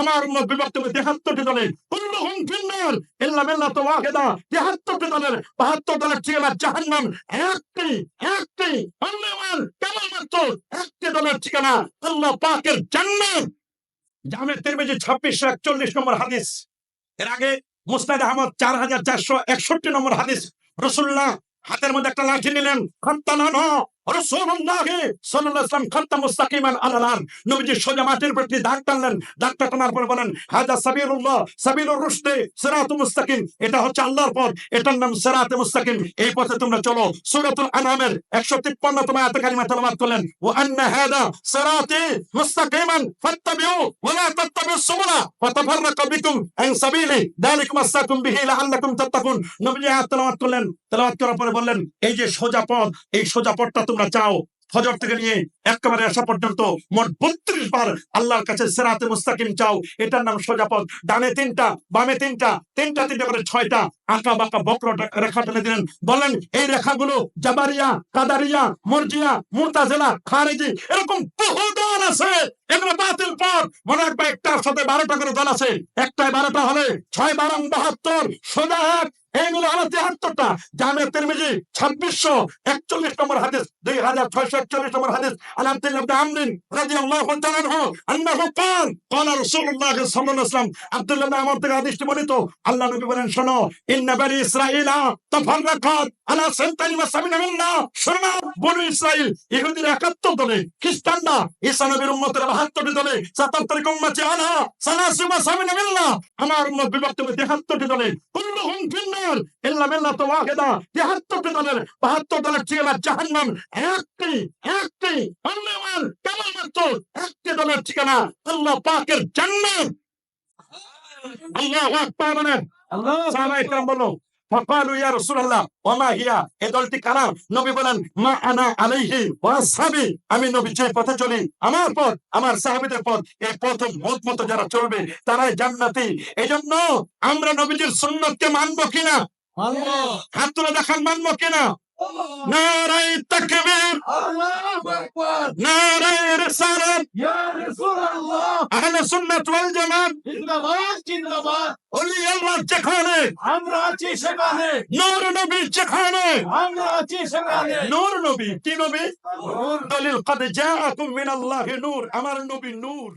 আমার উম্মত বিভক্ত তেহাত্তরটি দলে কুল্লুহুম ফিন্নার ইল্লা মিল্লাত ওয়াহিদা তেহাত্তরটি দলের বাহাত্তর দলের ঠিকানা জাহান্নাম একটি একটি only one, কেবলমাত্র একটি দলের ঠিকানা আল্লাহ পাকের জান্নাত। জামে তিরমিজি ছাব্বিশশো একচল্লিশ নম্বর হাদিস। এর আগে মুসনাদ আহমদ চার হাজার চারশো একষট্টি নম্বর হাদিস। রসুল্লাহ হাতের মধ্যে একটা লাঠি নিলেন। খত্তানানো তোমরা চলো। সূরাতুল আনআমের 153 তম আয়াতে কারিমা তেলাওয়াত করলেন, ওয়া আন্না হাদা সিরাতি মুস্তাকিমান ফাত্তাবিউ ওয়া লা তাত্তাবিউস সুবুলা ফাতাফাররাকা বিকুম আন সাবিলি। যালিকুম আসাকুম বিহি লাআল্লাকুম তাত্তাকুন। নবীজি আয়াত তেলাওয়াত করলেন। তেলাওয়াত করার পরে বললেন, এই যে সোজা পথ, এই সোজা পথটা তোমরা চাও, ফজর থেকে নিয়ে একেবারে আসা পর্যন্ত মোট বত্রিশ বার আল্লাহর কাছে সেরাতে মুস্তাকিম চাও। এটার নাম সোজা পথ। ডানে তিনটা, বামে তিনটা তিনটা তিনটা করে ছয়টা। আঁকা বাঁকা বক্র রেখা টেনে দিলেন। বলেন, এই রেখাগুলো জাবারিয়া, কাদারিয়া, মর্জিয়া, মুরতাজেলা, খারেজি, এরকম বহু দল আছে। এগুলো বাতিল বাহাত্তর মনে রাখবে, একটার আল্লাহ আনহু আল্লাহ কান কান রাসূলুল্লাহ একাত্তর দলে, খ্রিস্টানরা ঈসা নবীর উম্মতের বাহাত্তরটি দলে 77 উম্মতি আনা। সালাসু ওয়া সাবিনা মিল্লাহ আমার উম্মত বিভক্ত হবে 73 দলে কুল্লুহুম ফিন্নার ইল্লা মিল্লাত ওয়াহিদা। 73 দলের 72 দলের ঠিকানা জাহান্নাম। একটি একটি one, কেবলমাত্র একটি দলের ঠিকানা আল্লাহ পাকের জান্নাত। আল্লাহু আকবার মানে। সাহাবায়ে কেরাম বলল ফাকালু ইয়া রাসূলুল্লাহ হিয়া কারা? নবী বলেন মা আনা আলাইহি আমি নবী যে পথে চলি আমার পথ আমার সাহাবীদের পথ এই মত যারা চলবে তারাই জান্নাতি। এজন্য আমরা নবীজির সুন্নাতকে মানব কিনা? আল্লাহ। হাত তুলে দেখান মানব কিনা? নারায় তাকবীর। আল্লাহু আকবার। নারায়ে রিসালাত। ইয়া আহলে সুন্নাত ওয়াল জামাত। ওলি আল্লাহ যেখানে আমরা আছি সেখানে। নূর নবী যেখানে আমরা আছি সেখানে। নূর নবী কি নবী। দলিল কদ জাআকুম মিনাল্লাহি নূর আমার নবী নূর।